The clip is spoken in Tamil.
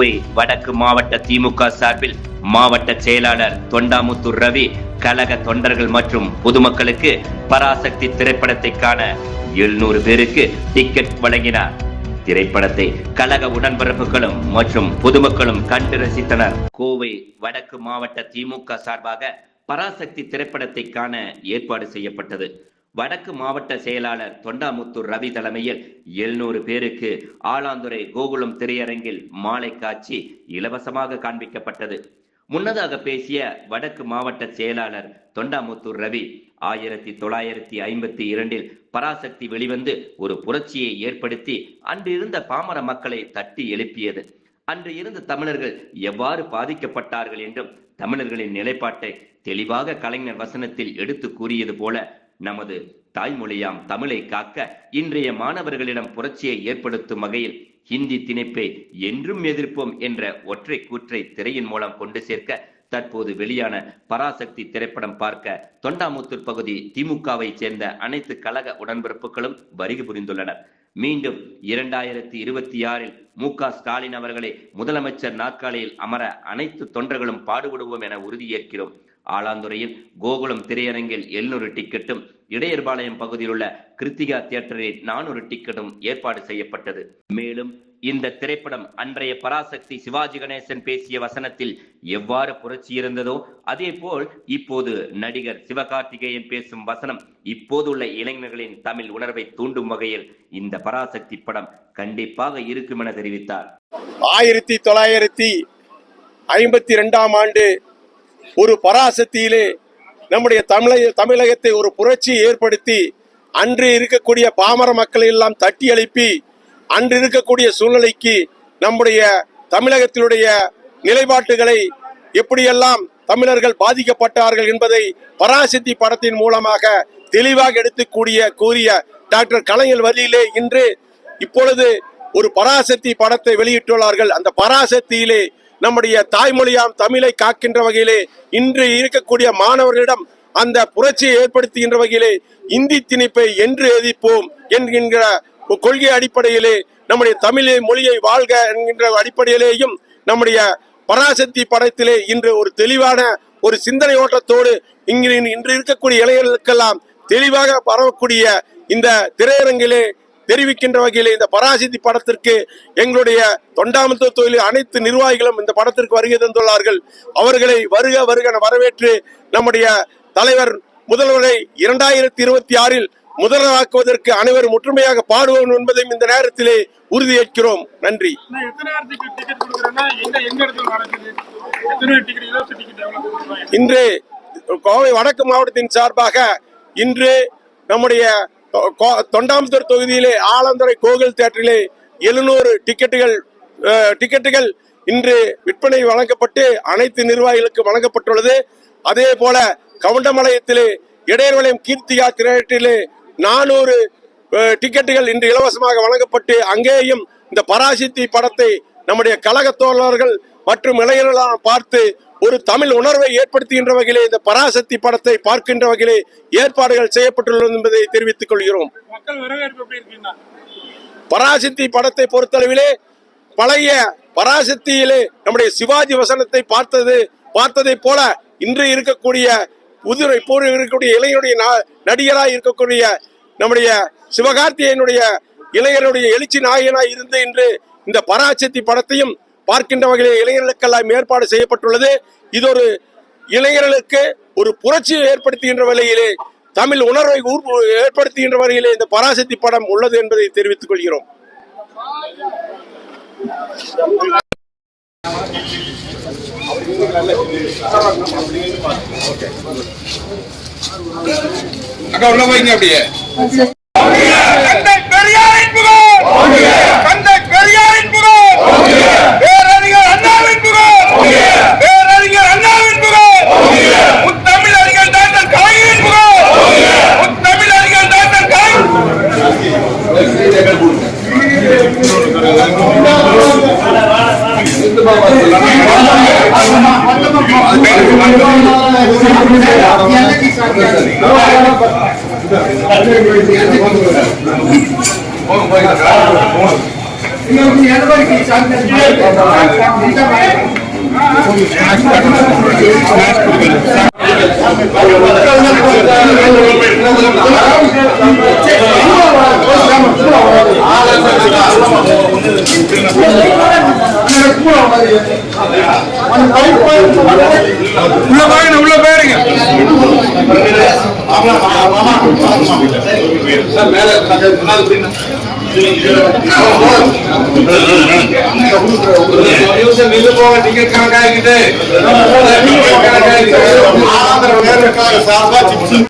கோவை வடக்கு மாவட்ட திமுக சார்பில் மாவட்ட செயலாளர் தொண்டாமுத்தூர் ரவி கழக தொண்டர்கள் மற்றும் பொதுமக்களுக்கு பராசக்தி திரைப்படத்தை காண எழுநூறு பேருக்கு டிக்கெட் வழங்கினார். திரைப்படத்தை கழக உடன்பிறப்புகளும் மற்றும் பொதுமக்களும் கண்டு ரசித்தனர். கோவை வடக்கு மாவட்ட திமுக சார்பாக பராசக்தி திரைப்படத்தை காண ஏற்பாடு செய்யப்பட்டது. வடக்கு மாவட்ட செயலாளர் தொண்டாமுத்தூர் ரவி தலைமையில் எழுநூறு பேருக்கு ஆலாந்துறை கோகுலம் திரையரங்கில் மாலை காட்சி இலவசமாக காண்பிக்கப்பட்டது. முன்னதாக பேசிய வடக்கு மாவட்ட செயலாளர் தொண்டாமுத்தூர் ரவி ஆயிரத்தி தொள்ளாயிரத்தி ஐம்பத்தி இரண்டில் பராசக்தி வெளிவந்து ஒரு புரட்சியை ஏற்படுத்தி அன்றிருந்த பாமர மக்களை தட்டி எழுப்பியது. அன்று இருந்த தமிழர்கள் எவ்வாறு பாதிக்கப்பட்டார்கள் என்றும் தமிழர்களின் நிலைப்பாட்டை தெளிவாக கலைஞர் வசனத்தில் எடுத்து கூறியது போல நமது தாய்மொழியாம் தமிழை காக்க இன்றைய மாணவர்களிடம் புரட்சியை ஏற்படுத்தும் வகையில் ஹிந்தி திணிப்பை என்றும் எதிர்ப்போம் என்ற ஒற்றை கூற்றை திரையின் மூலம் கொண்டு சேர்க்க தற்போது வெளியான பராசக்தி திரைப்படம் பார்க்க தொண்டாமுத்தூர் பகுதி திமுகவை சேர்ந்த அனைத்து கழக உடன்பிறப்புகளும் வருகை புரிந்துள்ளனர். மீண்டும் இரண்டாயிரத்தி இருபத்தி ஆறில் மு க ஸ்டாலின் அவர்களை முதலமைச்சர் நாற்காலியில் அமர அனைத்து தொண்டர்களும் பாடுபடுவோம் என உறுதியேற்கிறோம். ஆலாந்துறையில் கோகுலம் திரையரங்கில் எழுநூறு டிக்கெட்டும் இடையர்பாளையம் பகுதியில் உள்ள கிருத்திகா தியேட்டரில் நானூறு டிக்கெட்டும் ஏற்பாடு செய்யப்பட்டது. மேலும் இந்த திரைப்படம் அன்றைய பராசக்தி சிவாஜி கணேசன் பேசிய வசனத்தில் எவ்வாறு புரட்சி இருந்ததோ அதே போல் இப்போது நடிகர் சிவகார்த்திகேயன் பேசும் வசனம் இப்போதுள்ள இளைஞர்களின் தமிழ் உணர்வை தூண்டும் வகையில் இந்த பராசக்தி படம் கண்டிப்பாக இருக்கும் என தெரிவித்தார். ஆயிரத்தி தொள்ளாயிரத்தி ஐம்பத்தி ரெண்டாம் ஆண்டு ஒரு பராசக்தியிலே நம்முடைய தமிழக தமிழகத்தை ஒரு புரட்சி ஏற்படுத்தி அன்று இருக்கக்கூடிய பாமர மக்களை எல்லாம் தட்டி எழுப்பி அன்று இருக்கக்கூடிய சூழ்நிலைக்கு நம்முடைய தமிழகத்தினுடைய நிலைப்பாட்டுகளை எப்படியெல்லாம் தமிழர்கள் பாதிக்கப்பட்டார்கள் என்பதை பராசக்தி படத்தின் மூலமாக தெளிவாக எடுத்துக்கூடிய கூறிய டாக்டர் கலைஞர் வழியிலே இன்று இப்பொழுது ஒரு பராசக்தி படத்தை வெளியிட்டுள்ளார்கள். அந்த பராசக்தியிலே நம்முடைய தாய்மொழியாம் தமிழை காக்கின்ற வகையிலே இன்று இருக்கக்கூடிய மாணவர்களிடம் அந்த புரட்சியை ஏற்படுத்துகின்ற வகையிலே இந்தி திணிப்பை என்று எதிர்ப்போம் என்கின்ற கொள்கை அடிப்படையிலே நம்முடைய தமிழ் மொழியை வாழ்க என்கின்ற அடிப்படையிலேயும் நம்முடைய பராசக்தி படத்திலே இன்று ஒரு தெளிவான ஒரு சிந்தனை ஓட்டத்தோடு இங்கு இன்று இருக்கக்கூடிய இளைஞர்களுக்கெல்லாம் தெளிவாக பரவக்கூடிய இந்த திரையரங்கிலே தெரிவிக்கின்ற வகையில் இந்த பராசக்தி படத்திற்கு எங்களுடைய தொண்டாமத்துவ தொழில் அனைத்து நிர்வாகிகளும் இந்த படத்திற்கு வருகை தந்துள்ளார்கள். அவர்களை வருக வருக வரவேற்று நம்முடைய தலைவர் முதல்வரை இரண்டாயிரத்தி இருபத்தி ஆறில் முதல்வராக்குவதற்கு அனைவரும் ஒற்றுமையாக பாடுவோம் என்பதையும் இந்த நேரத்திலே உறுதியேற்கிறோம் நன்றி. இன்று கோவை வடக்கு மாவட்டத்தின் சார்பாக இன்று நம்முடைய தொண்டாமுத்தூர் தொகுதியிலே ஆலந்துறை கோவில் தேட்டரிலே எழுநூறு டிக்கெட்டுகள் டிக்கெட்டுகள் இன்று விற்பனை வழங்கப்பட்டு அனைத்து நிர்வாகிகளுக்கு வழங்கப்பட்டுள்ளது. அதே போல கவுண்டமலையத்திலே இடையர்வளையம் கீர்த்திகா திரையரங்கிலே நானூறு டிக்கெட்டுகள் இன்று இலவசமாக வழங்கப்பட்டு அங்கேயும் இந்த பராசக்தி படத்தை நம்முடைய கழக தோழர்கள் மற்றும் இளைஞர்களால் பார்த்து ஒரு தமிழ் உணர்வை ஏற்படுத்துகின்ற வகையிலே இந்த பராசக்தி படத்தை பார்க்கின்ற வகையிலே ஏற்பாடுகள் செய்யப்பட்டுள்ளது என்பதை தெரிவித்துக் கொள்கிறோம். பராசக்தி படத்தை பொறுத்தளவிலே பழைய பராசக்தியிலே நம்முடைய சிவாஜி வசனத்தை பார்த்தது பார்த்ததை போல இன்று இருக்கக்கூடிய புதிய இப்போ இருக்கக்கூடிய இளைஞருடைய நா- நடிகராய் இருக்கக்கூடிய நம்முடைய சிவகார்த்திகேயனுடைய இளைஞருடைய எழுச்சி நாயகனாய் இருந்து இன்று இந்த பராசக்தி படத்தையும் பார்க்கின்ற வகையில் இளைஞர்களுக்கெல்லாம் ஏற்பாடு செய்யப்பட்டுள்ளது. இது ஒரு இளைஞர்களுக்கு ஒரு புரட்சியை ஏற்படுத்துகின்ற வகையிலே தமிழ் உணர்வை ஏற்படுத்துகின்ற வகையிலே இந்த பராசக்தி படம் உள்ளது என்பதை தெரிவித்துக் கொள்கிறோம். அக்கா உள்ள போய்ங்க அப்படியே தந்தை பெரியாரின் புகழ். தந்தை பெரியாரின் புகழ் பேரறிஞர் அண்ணாவின் புகழ் பேரறிஞர் அண்ணாவின் புகழ் முத்தமிழ் அறிஞர் டாக்டர் கலைஞரின் புகழ் முத்தமிழ் அறிஞர் டாக்டர் கலை உள்ள பாருங்க. உள்ள பாருங்க. சார்பா